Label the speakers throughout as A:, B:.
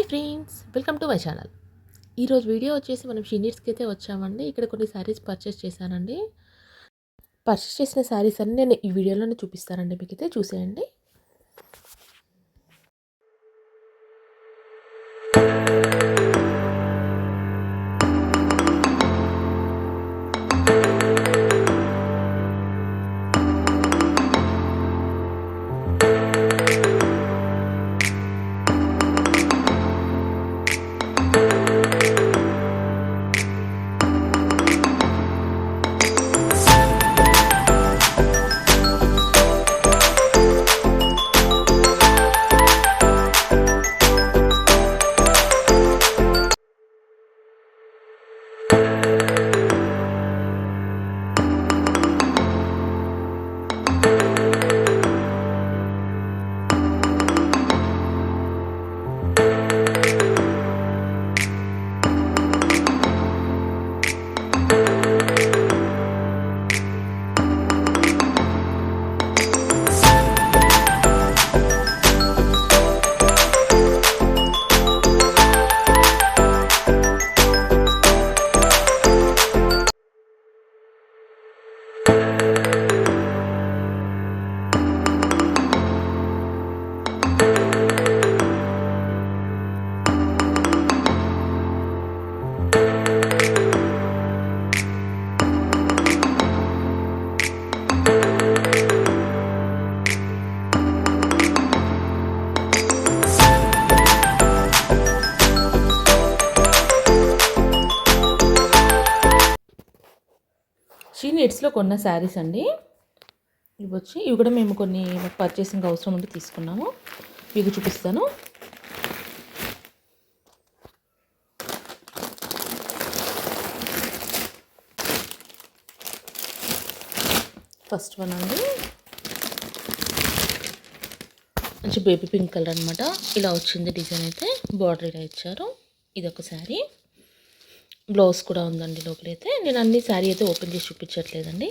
A: Hi friends welcome to my channel ఈరోజు video వచ్చేసి మనం షీనీడ్స్కి అయితే వచ్చామండి. ఇక్కడ కొన్ని శారీస్ పర్చేస్ చేశానండి. పర్చేస్ చేసిన శారీస్ అన్నీ నేను ఈ వీడియోలోనే చూపిస్తానండి. మీకైతే చూసేయండి. షీ కొన్న శారీస్ అండి. ఇవి వచ్చి ఇవి కూడా మేము కొన్ని పర్చేసింగ్ అవసరం ఉంటే తీసుకున్నాము. మీకు చూపిస్తాను. ఫస్ట్ వన్ అండి. మంచి బేబీ పింక్ కలర్ అనమాట ఇలా వచ్చింది డిజైన్ అయితే. బార్డర్ ఇలా ఇచ్చారు. ఇది ఒక శారీ బ్లౌజ్ కూడా ఉందండి లోపలైతే. నేను అన్ని శారీ అయితే ఓపెన్ చేసి చూపించట్లేదండి.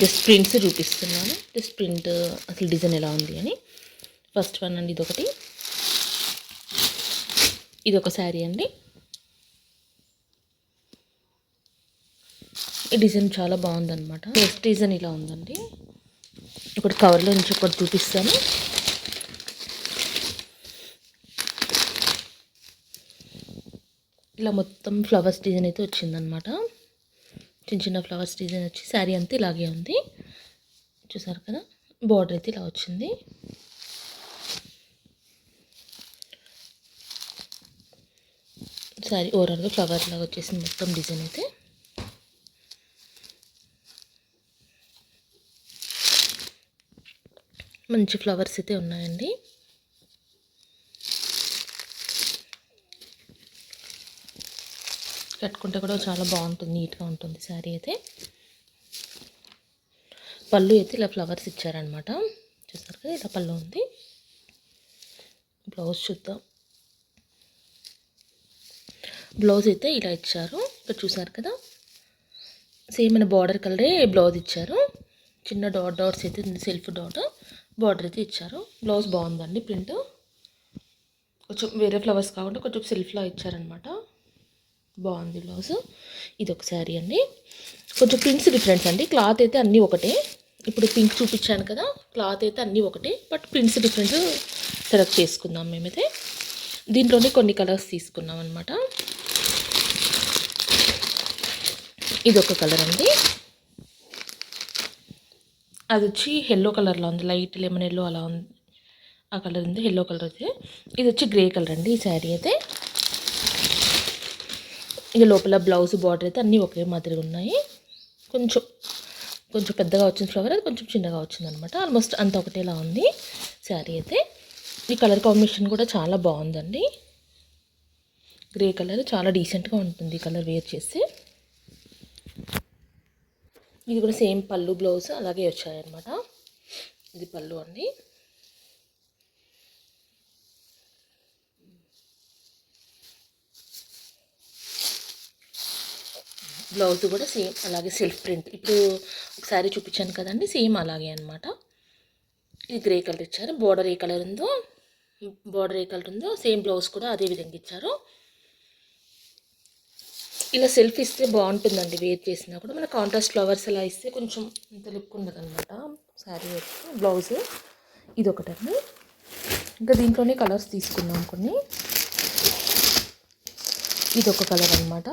A: జస్ట్ ప్రింట్స్ చూపిస్తున్నాను. జస్ట్ ప్రింట్ అసలు డిజైన్ ఎలా ఉంది అని. ఫస్ట్ వన్ అండి ఇదొకటి. ఇది ఒక శారీ అండి. ఈ డిజైన్ చాలా బాగుందన్నమాట. నెక్స్ట్ డిజైన్ ఇలా ఉందండి. ఒకటి కవర్లో నుంచి ఒకటి చూపిస్తాను. ఇలా మొత్తం ఫ్లవర్స్ డిజైన్ అయితే వచ్చిందనమాట చిన్న చిన్న ఫ్లవర్స్ డిజైన్ వచ్చి శారీ అంతా ఇలాగే ఉంది. చూసారు కదా? బార్డర్ అయితే ఇలా వచ్చింది. శారీ ఓవరాల్గా ఫ్లవర్ లాగా వచ్చేసింది మొత్తం డిజైన్ అయితే. మంచి ఫ్లవర్స్ అయితే ఉన్నాయండి. కట్టుకుంటే కూడా చాలా బాగుంటుంది నీట్గా ఉంటుంది శారీ అయితే. పళ్ళు అయితే ఇలా ఫ్లవర్స్ ఇచ్చారనమాట చూసారు కదా ఇలా పళ్ళు ఉంది. బ్లౌజ్ చూద్దాం. బ్లౌజ్ అయితే ఇలా ఇచ్చారు. ఇక్కడ చూసారు కదా సేమ్ అయిన బార్డర్ కలరే బ్లౌజ్ ఇచ్చారు. చిన్న డాట్ డాట్స్ అయితే సెల్ఫ్ డాట్. బార్డర్ అయితే ఇచ్చారు. బ్లౌజ్ బాగుందండి ప్రింట్. కొంచెం వేరే ఫ్లవర్స్ కాకుండా కొంచెం సెల్ఫ్లా ఇచ్చారనమాట బాగుంది బ్లౌజ్. ఇది ఒక శారీ అండి. కొంచెం ప్రింట్స్ డిఫరెన్స్ అండి. క్లాత్ అయితే అన్నీ ఒకటే. ఇప్పుడు పింక్ చూపించాను కదా క్లాత్ అయితే అన్నీ ఒకటే. బట్ ప్రింట్స్ డిఫరెన్స్ సెలెక్ట్ చేసుకుందాం మేమైతే. దీంట్లోనే కొన్ని కలర్స్ తీసుకున్నాం అనమాట ఇది ఒక కలర్ అండి. అది వచ్చి ఎల్లో కలర్లో ఉంది. లైట్ లెమన్ ఎల్లో అలా ఉంది. ఆ కలర్ ఉంది. ఎల్లో కలర్ అయితే. ఇది వచ్చి గ్రే కలర్ అండి ఈ శారీ అయితే. ఇక లోపల బ్లౌజ్ బార్డర్ అయితే అన్నీ ఒకే మాదిరిగా ఉన్నాయి. కొంచెం కొంచెం పెద్దగా వచ్చిన ఫ్లవర్ అది కొంచెం చిన్నగా వచ్చింది అనమాట ఆల్మోస్ట్ అంత ఒకటేలా ఉంది శారీ అయితే. ఈ కలర్ కాంబినేషన్ కూడా చాలా బాగుందండి. గ్రే కలర్ చాలా డీసెంట్గా ఉంటుంది ఈ కలర్ వేర్ చేసి ఇది కూడా సేమ్ పళ్ళు బ్లౌజ్ అలాగే వచ్చాయన్నమాట. ఇది పళ్ళు అండి. బ్లౌజ్ కూడా సేమ్ అలాగే సెల్ఫ్ ప్రింట్ ఇప్పుడు ఒకసారి చూపించాను కదండి సేమ్ అలాగే అనమాట ఇది గ్రే కలర్ ఇచ్చారు. బోర్డర్ ఏ కలర్ ఉందో బార్డర్ ఏ కలర్ ఉందో సేమ్ బ్లౌజ్ కూడా అదే విధంగా ఇచ్చారు. ఇలా సెల్ఫ్ ఇస్తే బాగుంటుందండి వేర్ చేసినా కూడా. మన కాంట్రాస్ట్ ఫ్లవర్స్ అలా ఇస్తే కొంచెం తెలుపు ఉండదు అనమాట శారీ బ్లౌజ్ ఇది ఒకటండి ఇంకా దీంట్లోనే కలర్స్ తీసుకున్నాం కొన్ని. ఇది ఒక కలర్ అనమాట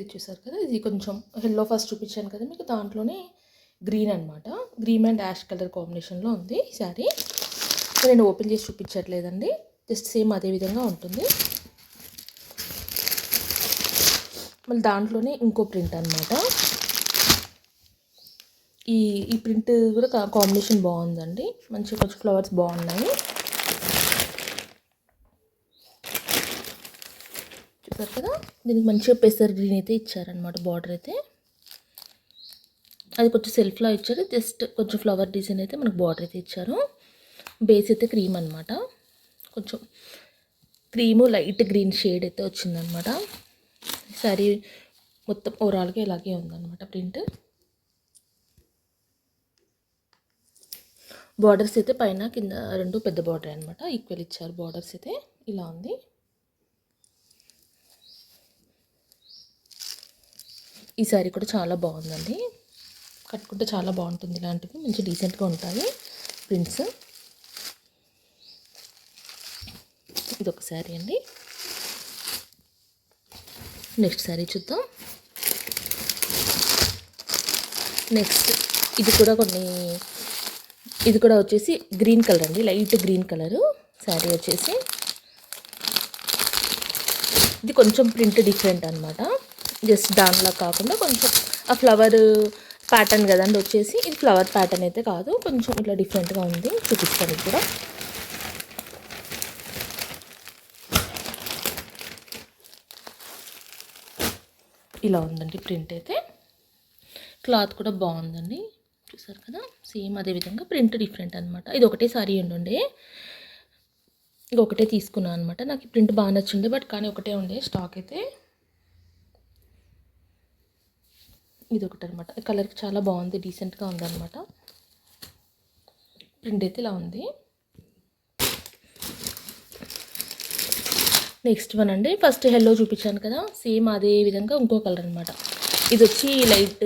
A: ఇది చూసారు కదా ఇది కొంచెం ఎల్లో ఫస్ట్ చూపించాను కదా మీకు దాంట్లోనే గ్రీన్ అనమాట గ్రీన్ అండ్ యాష్ కలర్ కాంబినేషన్లో ఉంది ఈ శారీ నేను ఓపెన్ చేసి చూపించట్లేదండి. జస్ట్ సేమ్ అదే విధంగా ఉంటుంది. మళ్ళీ దాంట్లోనే ఇంకో ప్రింట్ అనమాట ఈ ఈ ప్రింట్ కూడా కాంబినేషన్ బాగుందండి. మంచి కొంచెం ఫ్లవర్స్ బాగున్నాయి. చూసారు కదా? దీనికి మంచిగా పెసర్ గ్రీన్ అయితే ఇచ్చారనమాట బార్డర్ అయితే. అది కొంచెం సెల్ఫ్లో ఇచ్చారు. జస్ట్ కొంచెం ఫ్లవర్ డిజైన్ అయితే మనకు బార్డర్ అయితే ఇచ్చారు. బేస్ అయితే క్రీమ్ అనమాట కొంచెం క్రీము లైట్ గ్రీన్ షేడ్ అయితే వచ్చిందనమాట సారీ మొత్తం ఓవరాల్గా ఇలాగే ఉందన్నమాట ప్రింట్. బార్డర్స్ అయితే పైన కింద రెండు పెద్ద బార్డర్ అనమాట ఈక్వల్ ఇచ్చారు బార్డర్స్ అయితే. ఇలా ఉంది. ఈ శారీ కూడా చాలా బాగుందండి. కట్టుకుంటే చాలా బాగుంటుంది ఇలాంటివి. మంచి డీసెంట్గా ఉంటాయి ప్రింట్స్. ఇది ఒక శారీ అండి. నెక్స్ట్ శారీ చూద్దాం. నెక్స్ట్ ఇది కూడా కొన్ని ఇది కూడా వచ్చేసి గ్రీన్ కలర్ అండి. లైట్ గ్రీన్ కలరు శారీ వచ్చేసి. ఇది కొంచెం ప్రింట్ డిఫరెంట్ అనమాట జస్ట్ దానిలా కాకుండా కొంచెం ఆ ఫ్లవర్ ప్యాటర్న్ కదండి వచ్చేసి. ఇది ఫ్లవర్ ప్యాటర్న్ అయితే కాదు కొంచెం ఇట్లా డిఫరెంట్గా ఉంది. చూపిస్తాను కూడా. ఇలా ఉందండి ప్రింట్ అయితే. క్లాత్ కూడా బాగుందండి. చూసారు కదా? సేమ్ అదే విధంగా ప్రింట్ డిఫరెంట్ అనమాట ఇది ఒకటే సారీ ఉండే ఇది ఒకటే తీసుకున్నాను అనమాట నాకు ప్రింట్ బాగా నచ్చిండే బట్ కానీ ఒకటే ఉండే స్టాక్ అయితే. ఇది ఒకటి అనమాట కలర్కి చాలా బాగుంది డీసెంట్గా ఉందన్నమాట ప్రింట్ అయితే ఇలా ఉంది. నెక్స్ట్ వన్ అండి. ఫస్ట్ హెల్లో చూపించాను కదా సేమ్ అదే విధంగా ఇంకో కలర్ అనమాట ఇది వచ్చి లైట్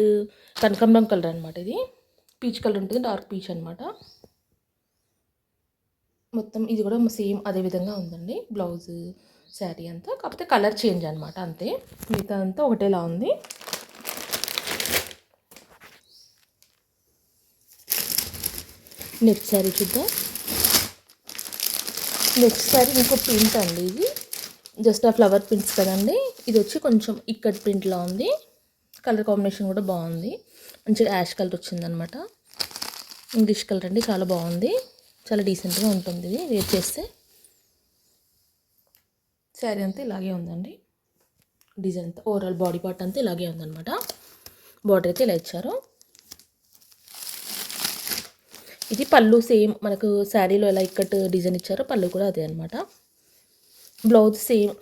A: కనకంబరం కలర్ అనమాట ఇది. పీచ్ కలర్ ఉంటుంది డార్క్ పీచ్ అనమాట. మొత్తం ఇది కూడా సేమ్ అదే విధంగా ఉందండి. బ్లౌజ్ శారీ అంతా. కాకపోతే కలర్ చేంజ్ అనమాట అంతే. మిగతా అంతా ఒకటేలా ఉంది. నెక్స్ట్ శారీ చూద్దాం. నెక్స్ట్ శారీ ఇంకో ప్రింట్ అండి ఇది. జస్ట్ ఆ ఫ్లవర్ ప్రింట్స్ కదండి. ఇది వచ్చి కొంచెం ఇక్కడ ప్రింట్లా ఉంది. కలర్ కాంబినేషన్ కూడా బాగుంది. మంచిగా యాష్ కలర్ వచ్చిందనమాట. ఇంగ్లీష్ కలర్ అండి చాలా బాగుంది. చాలా డీసెంట్గా ఉంటుంది ఇది. వేర్ చేస్తే శారీ అంతా ఇలాగే ఉందండి. డిజైన్ అంతా ఓవరాల్ బాడీ పార్ట్ అంతా ఇలాగే ఉందన్నమాట బార్డర్ అయితే ఇలా ఇచ్చారు. ఇది పళ్ళు సేమ్ మనకు శారీలో ఎలా ఇక్కట్ డిజైన్ ఇచ్చారో పళ్ళు కూడా అదే అనమాట బ్లౌజ్ సేమ్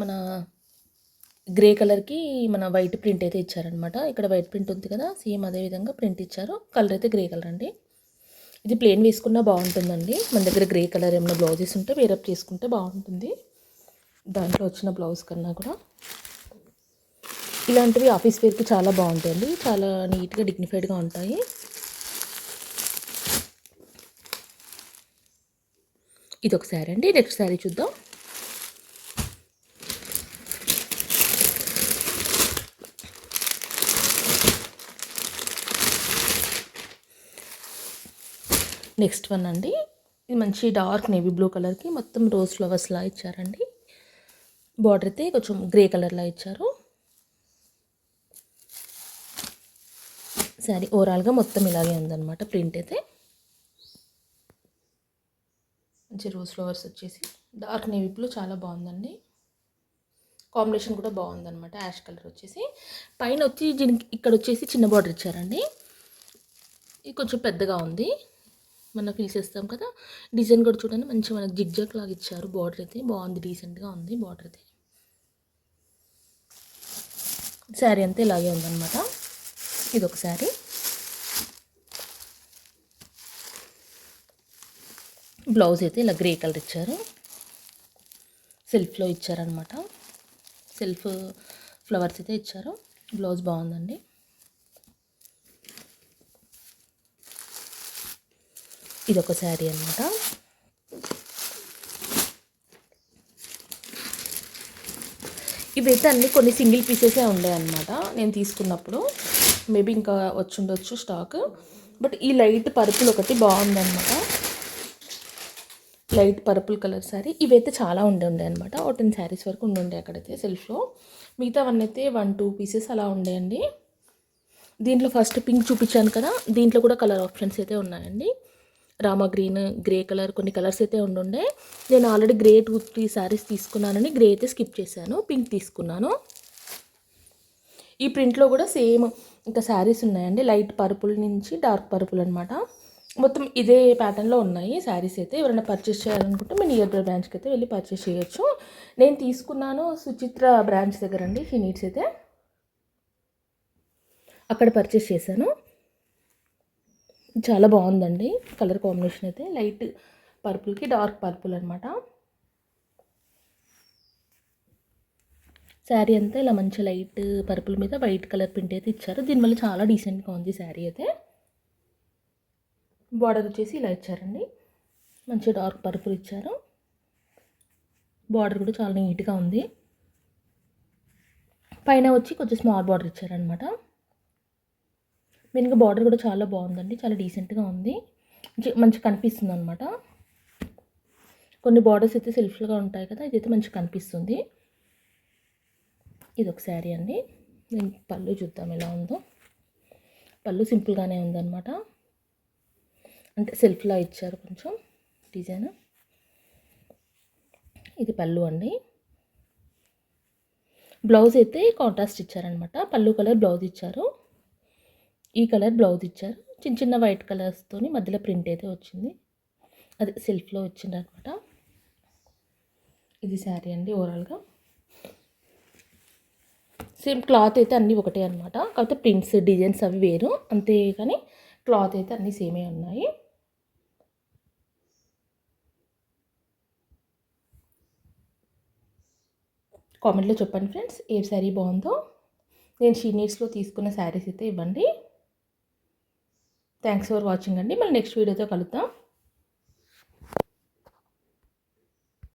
A: మన గ్రే కలర్కి మన వైట్ ప్రింట్ అయితే ఇచ్చారనమాట ఇక్కడ వైట్ ప్రింట్ ఉంది కదా సేమ్ అదే విధంగా ప్రింట్ ఇచ్చారు. కలర్ అయితే గ్రే కలర్ అండి. ఇది ప్లెయిన్ వేసుకున్నా బాగుంటుందండి. మన దగ్గర గ్రే కలర్ ఏమైనా బ్లౌజెస్ ఉంటే వేరప్ చేసుకుంటే బాగుంటుంది. దాంట్లో వచ్చిన బ్లౌజ్ కన్నా కూడా. ఇలాంటివి ఆఫీస్ వేర్కి చాలా బాగుంటాయండి. చాలా నీట్గా డిగ్నిఫైడ్గా ఉంటాయి. ఇది ఒక శారీ అండి నెక్స్ట్ శారీ చూద్దాం. నెక్స్ట్ వన్ అండి. ఇది మంచి డార్క్ నేవీ బ్లూ కలర్కి మొత్తం రోజ్ ఫ్లవర్స్లా ఇచ్చారండి. బార్డర్ అయితే కొంచెం గ్రే కలర్లా ఇచ్చారు. శారీ ఓవరాల్గా మొత్తం ఇలాగే ఉందన్నమాట ప్రింట్ అయితే. మంచి రోజ్ ఫ్లవర్స్ వచ్చేసి డార్క్ నేవీ బ్లూ చాలా బాగుందండి. కాంబినేషన్ కూడా బాగుందన్నమాట యాష్ కలర్ వచ్చేసి. పైన వచ్చి దీనికి ఇక్కడ వచ్చేసి చిన్న బార్డర్ ఇచ్చారండి. ఇది కొంచెం పెద్దగా ఉంది. మనం ఫీల్ చేస్తాం కదా. డిజైన్ కూడా చూడండి మంచిగా మనకు జిగ్జాగ్ లాగా ఇచ్చారు. బార్డర్ అయితే బాగుంది డీసెంట్గా ఉంది బార్డర్ అయితే. శారీ అంతా ఇలాగే ఉందన్నమాట. ఇది ఒక శారీ. బ్లౌజ్ అయితే ఇలా గ్రే కలర్ ఇచ్చారు. సెల్ఫ్లో ఇచ్చారనమాట సెల్ఫ్ ఫ్లవర్స్ అయితే ఇచ్చారు. బ్లౌజ్ బాగుందండి. ఇది ఒక శారీ అనమాట ఇవైతే అన్ని కొన్ని సింగిల్ పీసెసే ఉండే నేను తీసుకున్నప్పుడు మేబీ ఇంకా వచ్చుండొచ్చు స్టాక్. బట్ ఈ లైట్ పర్పుల్ ఒకటి బాగుందన్నమాట. Light purple colour sari. ఇవైతే చాలా ఉండే ఉండే అనమాట ఒక టెన్ శారీస్ వరకు ఉండే అక్కడైతే సెల్ఫ్లో మిగతావన్నీ అయితే వన్ టూ పీసెస్ అలా ఉండేయండి దీంట్లో ఫస్ట్ పింక్ చూపించాను కదా దీంట్లో కూడా కలర్ ఆప్షన్స్ అయితే ఉన్నాయండి. రామా గ్రీన్ గ్రే కలర్ కొన్ని కలర్స్ అయితే ఉండుండే నేను already grey two three saris తీసుకున్నానని గ్రే అయితే స్కిప్ చేశాను. పింక్ తీసుకున్నాను. ఈ ప్రింట్లో కూడా సేమ్ ఇంకా శారీస్ ఉన్నాయండి. లైట్ పర్పుల్ నుంచి డార్క్ పర్పుల్ అనమాట మొత్తం ఇదే ప్యాటర్న్లో ఉన్నాయి శారీస్ అయితే. ఎవరైనా పర్చేస్ చేయాలనుకుంటే మీ నియర్ బై బ్రాంచ్కి అయితే వెళ్ళి పర్చేస్ చేయొచ్చు. నేను తీసుకున్నాను సుచిత్ర బ్రాంచ్ దగ్గర అండి షీ నీడ్స్ అయితే. అక్కడ పర్చేస్ చేశాను. చాలా బాగుందండి కలర్ కాంబినేషన్ అయితే. లైట్ పర్పుల్కి డార్క్ పర్పుల్ అనమాట శారీ అంతా ఇలా మంచి లైట్ పర్పుల్ మీద వైట్ కలర్ ప్రింట్ అయితే ఇచ్చారు. దీనివల్ల చాలా డీసెంట్గా ఉంది శారీ అయితే. బార్డర్ వచ్చేసి ఇలా ఇచ్చారండి. మంచి డార్క్ పర్పుల్ ఇచ్చారు. బార్డర్ కూడా చాలా నీట్గా ఉంది. పైన వచ్చి కొంచెం స్మాల్ బార్డర్ ఇచ్చారనమాట వెనుక బార్డర్ కూడా చాలా బాగుందండి. చాలా డీసెంట్గా ఉంది. మంచిగా మంచి కనిపిస్తుంది అనమాట కొన్ని బార్డర్స్ అయితే సెల్ఫ్గా ఉంటాయి కదా ఇదైతే మంచి కనిపిస్తుంది. ఇది ఒక శారీ అండి. నేను పళ్ళు చూద్దాం ఎలా ఉందో. పళ్ళు సింపుల్గానే ఉందన్నమాట. అంటే సెల్ఫ్లా ఇచ్చారు కొంచెం డిజైన్. ఇది పళ్ళు అండి. బ్లౌజ్ అయితే కాంట్రాస్ట్ ఇచ్చారనమాట పళ్ళు కలర్ బ్లౌజ్ ఇచ్చారు. ఈ కలర్ బ్లౌజ్ ఇచ్చారు. చిన్న చిన్న వైట్ కలర్స్తోని మధ్యలో ప్రింట్ అయితే వచ్చింది. అది సెల్ఫ్లో వచ్చిందనమాట ఇది శారీ అండి ఓవరాల్గా సేమ్ క్లాత్ అయితే అన్నీ ఒకటే అనమాట కాకపోతే ప్రింట్స్ డిజైన్స్ అవి వేరు. అంతే కానీ క్లాత్ అయితే అన్నీ సేమే ఉన్నాయి. కామెంట్లో చెప్పండి ఫ్రెండ్స్ ఏ శారీ బాగుందో? నేను షీ నీడ్స్లో తీసుకున్న శారీస్ అయితే ఇవ్వండి. థ్యాంక్స్ ఫర్ వాచింగ్ అండి. మళ్ళీ నెక్స్ట్ వీడియోతో కలుద్దాం.